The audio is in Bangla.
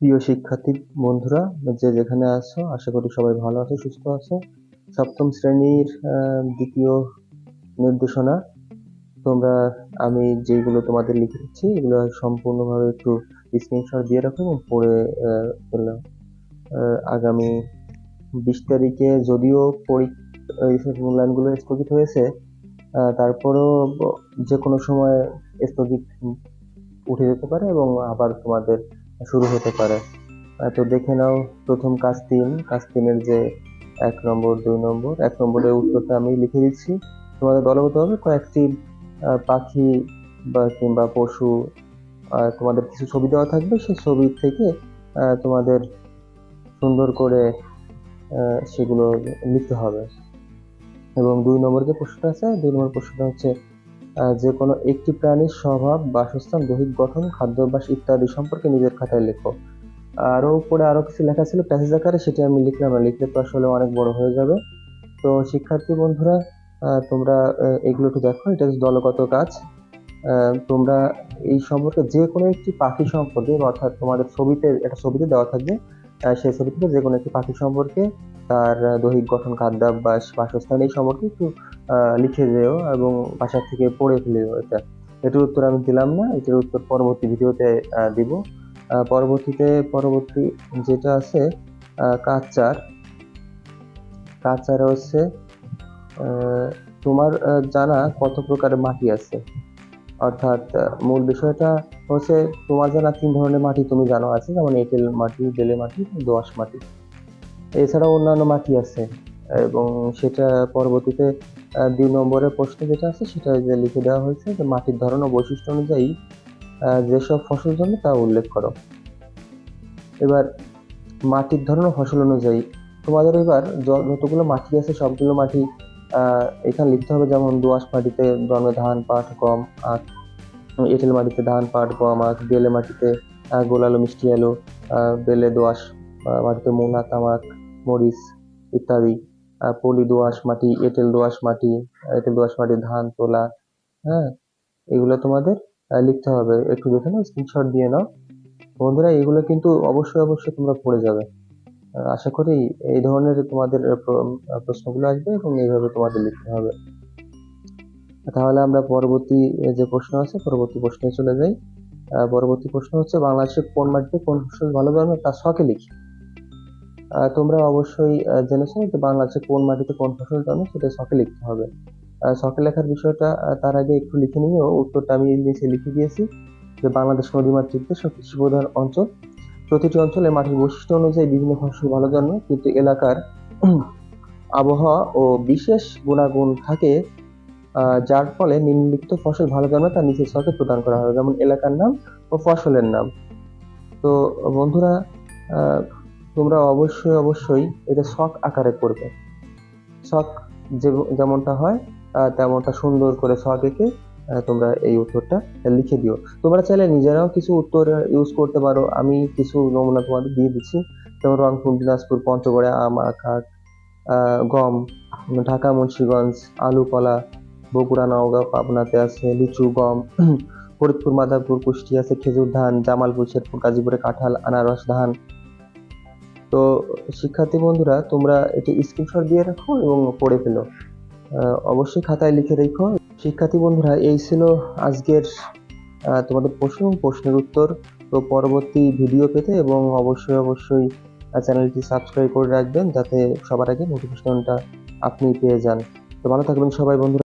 প্রিয় শিক্ষার্থী বন্ধুরা, যে যেখানে আছো, আশা করি সবাই ভালো আছো, সুস্থ আছো। সপ্তম শ্রেণির দ্বিতীয় নির্দেশনা। তোমরা, আমি যেগুলো তোমাদের লিখে দিচ্ছি, এগুলো সম্পূর্ণভাবে একটু স্ক্রিনশট দিয়ে রাখো এবং পড়ে ফেলো আগামী বিশ তারিখে যদিও পরীক্ষা মূল্যায়নগুলো স্থগিত হয়েছে তারপরেও যে কোনো সময় স্থগিত উঠে যেতে পারে এবং আবার তোমাদের শুরু হতে পারে। তো দেখে নাও প্রথম কাজ তিন। কাজ তিনের যে এক নম্বর, দুই নম্বর, এক নম্বরের উত্তরটা আমি লিখে দিচ্ছি। তোমাদের দলগতভাবে কয়েকটি পাখি বা কিংবা পশু তোমাদের কিছু ছবি দেওয়া থাকবে। সেই ছবি থেকে তোমাদের সুন্দর করে সেগুলো লিখতে হবে। এবং দুই নম্বর যে প্রশ্নটা আছে, দুই নম্বর প্রশ্নটা হচ্ছে যে কোনো একটি প্রাণীর স্বভাব, বাসস্থান, দৈহিক গঠন, খাদ্যাভ্যাস ইত্যাদি সম্পর্কে নিজের খাতায় লেখো। আরও উপরে আরও কিছু লেখা ছিল, প্যাসেজ আকারে সেটি আমি লিখলাম না, লিখলে তো আসলে অনেক বড় হয়ে যাবে। তো শিক্ষার্থী বন্ধুরা তোমরা এগুলো একটু দেখো, এটা দলগত কাজ। তোমরা এই সম্পর্কে যে কোনো একটি পাখি সম্পর্কে অর্থাৎ তোমাদের ছবিতে, একটা ছবিতে দেওয়া থাকবে সেই ছবি থেকে যে কোনো একটি পাখি সম্পর্কে, তার দৈহিক গঠন, খাদ্যাভ্যাস, বাসস্থান এই সম্পর্কে একটু লিখে যেও এবং বাসা থেকে পড়ে ফেলেও এটা। এটার উত্তর আমি দিলাম না এটার উত্তর পরবর্তী ভিডিওতে দিব। পরবর্তীতে পরবর্তী যেটা আছে আহ, কাজ চার কাজ হচ্ছে তোমার জানা কত প্রকারের মাটি আছে। অর্থাৎ মূল বিষয়টা হচ্ছে তোমার জানা তিন ধরনের মাটি তুমি জানো আছে যেমন এঁটেল মাটি বেলে মাটি দোআঁশ মাটি। এছাড়াও অন্যান্য মাটি আছে এবং সেটা পরবর্তীতে দুই নম্বরের প্রশ্ন যেটা আছে সেটা যে লিখে দেওয়া হয়েছে যে মাটির ধরন ও বৈশিষ্ট্য অনুযায়ী যেসব ফসল জন্মে তা উল্লেখ করো। এবার মাটির ধরন ও ফসল অনুযায়ী তোমাদের এবার যতগুলো মাটি আছে সবগুলো মাটি এখানে লিখতে হবে যেমন দোআঁশ মাটিতে জন্মে ধান পাট গম আখ এঁটেল মাটিতে ধান পাট গম আখ বেলে মাটিতে আহ, গোল আলু মিষ্টি আলু বেলে আহ, মাটিতে মোনা তামাক মরিচ ইত্যাদি। পলি দোআঁশ মাটি, এঁটেল দোআঁশ মাটি, এঁটেল দোআঁশ মাটি, ধান, তোলা হ্যাঁ এগুলো তোমাদের লিখতে হবে। একটু দেখে নাও স্ক্রিনশট দিয়ে নাও। বন্ধুরা, এগুলো কিন্তু অবশ্যই অবশ্যই তোমরা পড়ে যাবে। আশা করি এই ধরনের তোমাদের প্রশ্নগুলো আসবে এবং এইভাবে তোমাদের লিখতে হবে। তাহলে আমরা পরবর্তী যে প্রশ্ন আছে, পরবর্তী প্রশ্নে চলে যাই। পরবর্তী প্রশ্ন হচ্ছে বাংলাদেশের কোন মাটিতে কোন ফসল ভালো জন্মে তা শখে লিখি। তোমরা অবশ্যই জেনেছো যে বাংলাদেশে কোন মাটিতে কোন ফসল জন্মে, সেটা শখে লিখতে হবে। শখে লেখার বিষয়টা তার আগে একটু লিখে নিয়েও উত্তরটা আমি নিচে লিখে দিয়েছি যে বাংলাদেশ নদীমাতৃক দেশ ও অঞ্চল। প্রতিটি অঞ্চলে মাটির বৈশিষ্ট্য অনুযায়ী বিভিন্ন ফসল ভালো জন্মে, কিন্তু এলাকার আবহাওয়া ও বিশেষ গুণাগুণ থাকে যার ফলে নিম্নলিখিত ফসল ভালো জন্মে তার নিচের ছকে প্রদান করা হবে যেমন এলাকার নাম ও ফসলের নাম। তো বন্ধুরা তোমরা অবশ্যই অবশ্যই এটা শখ আকারে করবে। শখ যে- যেমনটা হয় তেমনটা সুন্দর করে শখ এঁকে তোমরা এই উত্তরটা লিখে দিও। তোমরা চাইলে নিজেরাও কিছু উত্তর ইউজ করতে পারো। আমি কিছু নমুনা তোমাদের দিয়ে দিচ্ছি। যেমন রংপুর দিনাজপুর পঞ্চগড়ে আম আখ আখ, গম ঢাকা মুন্সিগঞ্জ আলু কলা বগুড়া নওগাঁ পাবনাতে আছে লিচু গম ফরিদপুর মাদারপুর কুষ্টি আছে খেজুর ধান জামালপুর শেরপুর গাজীপুরে কাঁঠাল আনারস ধান তো শিক্ষার্থী বন্ধুরা, তোমরা এটি স্ক্রিনশট দিয়ে রাখো এবং পড়ে ফেলো। অবশ্যই খাতায় লিখে রেখো। শিক্ষার্থী বন্ধুরা, এই ছিল আজকের তোমাদের প্রশ্ন প্রশ্নের উত্তর। তো পরবর্তী ভিডিও পেতে এবং অবশ্যই অবশ্যই চ্যানেলটি সাবস্ক্রাইব করে রাখবেন যাতে সবার আগে নোটিফিকেশনটা আপনি পেয়ে যান। তো ভালো থাকবেন সবাই বন্ধুরা।